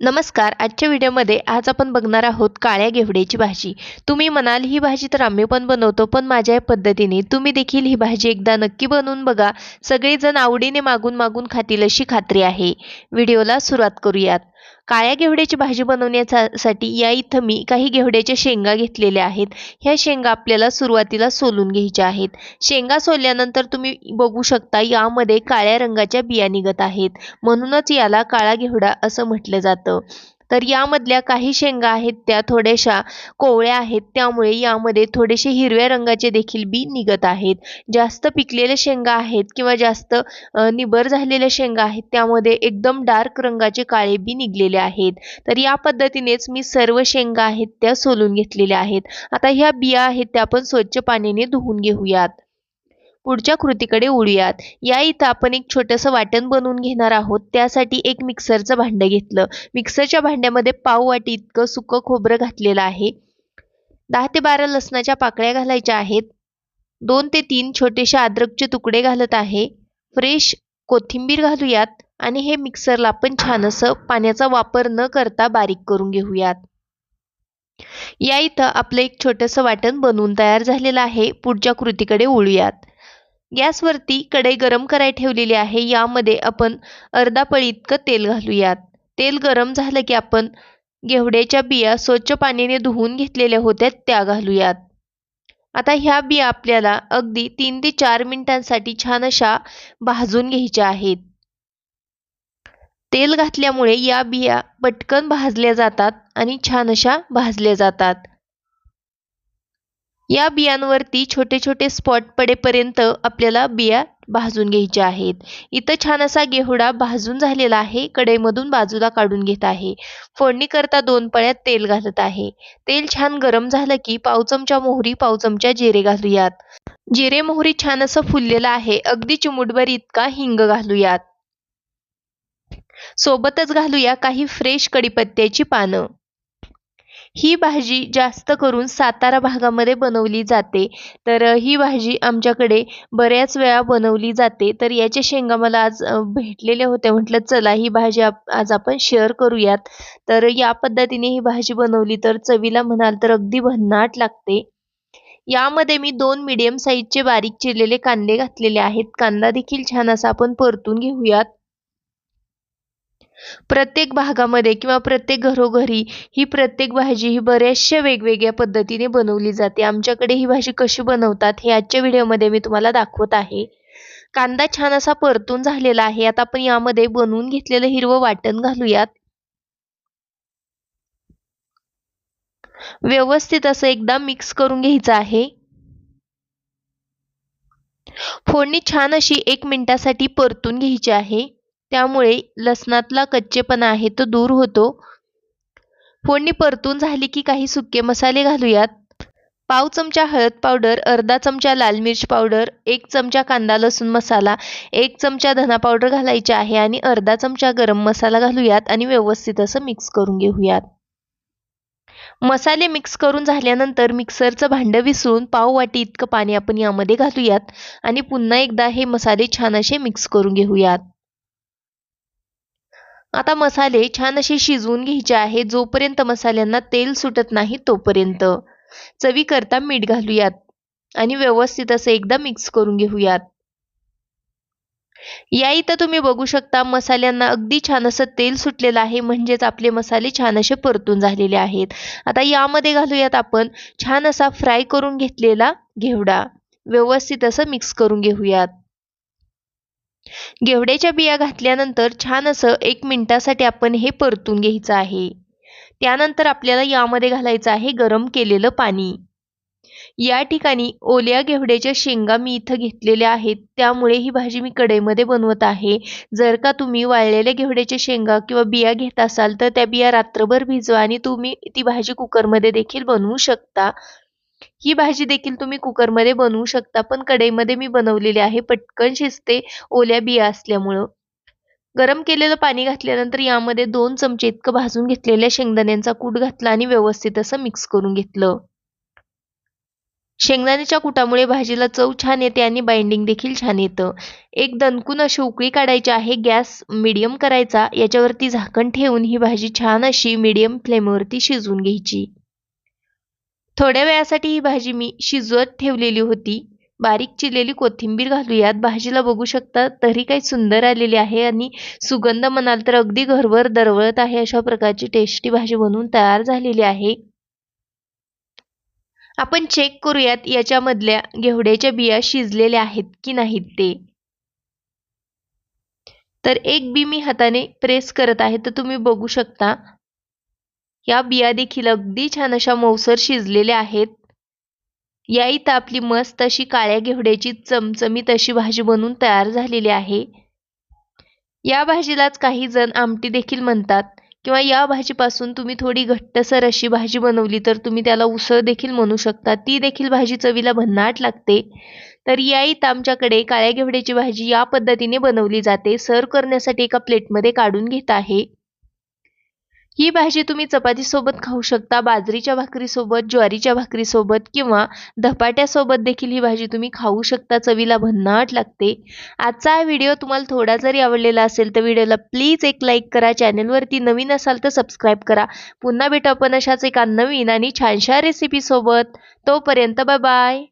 नमस्कार आजच्या व्हिडिओमध्ये आज आपण बघणार आहोत काळ्या घेवड्याची भाजी. तुम्ही म्हणाल ही भाजी तर आम्ही पण बनवतो पण माझ्या या पद्धतीने तुम्ही देखील ही भाजी एकदा नक्की बनवून बघा. सगळेजण आवडीने मागून मागून खातील अशी खात्री आहे. व्हिडिओला सुरुवात करूयात. काळ्या घेवड्याची भाजी बनवण्यासाठी या इथं मी काही घेवड्याच्या शेंगा घेतलेल्या आहेत. ह्या शेंगा आपल्याला सुरुवातीला सोलून घ्यायच्या आहेत. शेंगा सोलल्यानंतर तुम्ही बघू शकता यामध्ये काळ्या रंगाच्या बिया निघत आहेत. म्हणूनच याला काळा घेवडा असं म्हटलं जातं. तर यामधल्या काही शेंगा आहेत त्या थोड्याशा कोवळ्या आहेत त्यामुळे यामध्ये थोडेसे हिरव्या रंगाचे देखील बी निघत आहेत. जास्त पिकलेल्या शेंगा आहेत किंवा जास्त निबर झालेल्या शेंगा आहेत त्यामध्ये एकदम डार्क रंगाचे काळे बी निघलेले आहेत. तर या पद्धतीनेच मी सर्व शेंगा आहेत त्या सोलून घेतलेल्या आहेत. आता ह्या बिया आहेत त्या आपण स्वच्छ पाण्याने धुवून घेऊयात. पुढच्या कृतीकडे उडूयात या इथं आपण एक छोटंसं वाटण बनवून घेणार आहोत. त्यासाठी एक मिक्सरचं भांडं घेतलं. मिक्सरच्या भांड्यामध्ये पाव वाटी इतकं सुकं खोबरं घातलेलं आहे. दहा ते बारा लसणाच्या पाकळ्या घालायच्या आहेत. दोन ते तीन छोटेसे अद्रकचे तुकडे घालत आहे. फ्रेश कोथिंबीर घालूयात आणि हे मिक्सरला आपण छान असं पाण्याचा वापर न करता बारीक करून घेऊयात. या इथं आपलं एक छोटंसं वाटण बनवून तयार झालेलं आहे. पुढच्या कृतीकडे उळूयात गॅसवरती कढई गरम कराय ठेवलेली आहे. यामध्ये आपण अर्धा पळी इतकं तेल घालूयात. तेल गरम झालं की आपण घेवड्याच्या बिया स्वच्छ पाण्याने धुवून घेतलेल्या होत्या त्या घालूयात. आता ह्या बिया आपल्याला अगदी तीन ते चार मिनिटांसाठी छान अशा भाजून घ्यायच्या आहेत. तेल घातल्यामुळे या बिया पटकन भाजल्या जातात आणि छान अशा भाजल्या जातात. या बियांवरती छोटे छोटे स्पॉट पडेपर्यंत आपल्याला बिया भाजून घ्यायच्या आहेत. इथं छान असा घेवडा भाजून झालेला आहे कढईमधून बाजूला काढून घेत आहे. फोडणी करता दोन पळ्यात तेल घालत आहे. तेल छान गरम झालं की पाव चमचा मोहरी पाव चमचा जिरे घालूयात. जिरे मोहरी छान असं फुललेलं आहे अगदी चिमुटभर इतका हिंग घालूयात. सोबतच घालूया काही फ्रेश कडीपत्त्याची पानं. ही भाजी जास्त करून सातारा भागामध्ये बनवली जाते. तर ही भाजी आमच्याकडे बऱ्याच वेळा बनवली जाते. तर याच्या शेंगा मला आज भेटलेल्या होत्या. म्हटलं चला ही भाजी आज आपण शेअर करूयात. तर या पद्धतीने ही भाजी बनवली तर चवीला म्हणाल तर अगदी भन्नाट लागते. यामध्ये मी दोन मीडियम साईजचे बारीक चिरलेले कांदे घातलेले आहेत. कांदा देखील छान असा आपण परतून घेऊयात. प्रत्येक भागामध्ये किंवा प्रत्येक घरोघरी ही प्रत्येक भाजी ही बऱ्याचशा वेगवेगळ्या पद्धतीने बनवली जाते. आमच्याकडे ही भाजी कशी बनवतात हे आजच्या व्हिडिओमध्ये मी तुम्हाला दाखवत आहे. कांदा छान असा परतून झालेला आहे. आता आपण यामध्ये बनवून घेतलेलं हिरवं वाटण घालूयात. व्यवस्थित असं एकदा मिक्स करून घ्यायचं आहे. फोडणी छान अशी एक मिनिटासाठी परतून घ्यायची आहे. त्यामुळे लसणातला कच्चेपणा आहे तो दूर होतो. फोडणी परतून झाली की काही सुके मसाले घालूयात. पाव चमचा हळद पावडर अर्धा चमचा लाल मिरच पावडर एक चमचा कांदा लसूण मसाला एक चमचा धना पावडर घालायचा आहे आणि अर्धा चमचा गरम मसाला घालूयात आणि व्यवस्थित असं मिक्स करून घेऊयात. मसाले मिक्स करून झाल्यानंतर मिक्सरचं भांडं विसळून पाव वाटी इतकं पाणी आपण यामध्ये घालूयात आणि पुन्हा एकदा हे मसाले छान असे मिक्स करून घेऊयात. आता मसाले छान असे शिजवून घ्यायचे आहे जोपर्यंत मसाल्यांना तेल सुटत नाही तोपर्यंत. चवीकरता मीठ घालूयात. आणि व्यवस्थित असं एकदा मिक्स करून घेऊयात. या इथं तुम्ही बघू शकता मसाल्यांना अगदी छान असं तेल सुटलेलं आहे. म्हणजेच आपले मसाले छान असे परतून झालेले आहेत. आता यामध्ये घालूयात आपण छान असा फ्राय करून घेतलेला घेवडा. व्यवस्थित असं मिक्स करून घेऊयात. घेवड्याच्या बिया घातल्यानंतर छान असं एक मिनिटासाठी आपण हे परतून घ्यायचं आहे. त्यानंतर आपल्याला यामध्ये घालायचं आहे गरम केलेलं पाणी. या ठिकाणी ओल्या घेवड्याच्या शेंगा मी इथं घेतलेल्या आहेत. त्यामुळे ही भाजी मी कढईमध्ये बनवत आहे. जर का तुम्ही वाळलेल्या घेवड्याच्या शेंगा किंवा बिया घेत असाल तर त्या बिया रात्रभर भिजवा आणि तुम्ही ती भाजी कुकरमध्ये देखील बनवू शकता. ही भाजी देखील तुम्ही कुकरमध्ये बनवू शकता पण कढईमध्ये मी बनवलेली आहे. पटकन शिजते ओल्या बिया असल्यामुळं. गरम केलेलं पाणी घातल्यानंतर यामध्ये दोन चमचे इतकं भाजून घेतलेल्या शेंगदाण्यांचा कूट घातला आणि व्यवस्थित असं मिक्स करून घेतलं. शेंगदाण्याच्या कुटामुळे भाजीला चव छान येते आणि बाइंडिंग देखील छान येतं. एक दणकून अशी उकळी काढायची आहे गॅस मिडियम करायचा याच्यावरती झाकण ठेवून ही भाजी छान अशी मिडियम फ्लेमवरती शिजवून घ्यायची. थोड्या वेळासाठी ही भाजी मी शिजवत ठेवलेली होती. बारीक चिरलेली कोथिंबीर घालूयात भाजीला बघू शकता तरी काही सुंदर आलेली आहे आणि सुगंध म्हणाल तर अगदी घरभर दरवळत आहे अशा प्रकारची टेस्टी भाजी बनवून तयार झालेली आहे. आपण चेक करूयात याच्यामधल्या घेवड्याच्या बिया शिजलेल्या आहेत की नाहीत ते. तर एक बी मी हाताने प्रेस करत आहे तर तुम्ही बघू शकता. या बिया देखील अगदी छान अशा मऊसर शिजलेल्या आहेत. या इथं आपली मस्त अशी काळ्या घेवड्याची चमचमीत अशी भाजी बनवून तयार झालेली आहे. या भाजीलाच काही जण आमटी देखील म्हणतात किंवा या भाजीपासून तुम्ही थोडी घट्टसर अशी भाजी बनवली तर तुम्ही त्याला उसळ देखील म्हणू शकता. ती देखील भाजी चवीला भन्नाट लागते. तर या इथं आमच्याकडे काळ्या घेवड्याची भाजी या पद्धतीने बनवली जाते. सर्व करण्यासाठी एका प्लेटमध्ये काढून घेत आहे. ही भाजी तुम्ही चपातीसोबत खाऊ शकता बाजरीच्या भाकरीसोबत ज्वारीच्या भाकरीसोबत किंवा धपाट्यासोबत देखील ही भाजी तुम्ही खाऊ शकता चवीला भन्नाट लागते. आजचा हा व्हिडिओ तुम्हाला थोडा जरी आवडलेला असेल तर व्हिडिओला प्लीज एक लाईक करा चॅनलवरती नवीन असाल तर सबस्क्राईब करा. पुन्हा भेटू आपण अशाच एका नवीन आणि छानशा रेसिपीसोबत. तोपर्यंत बाय बाय.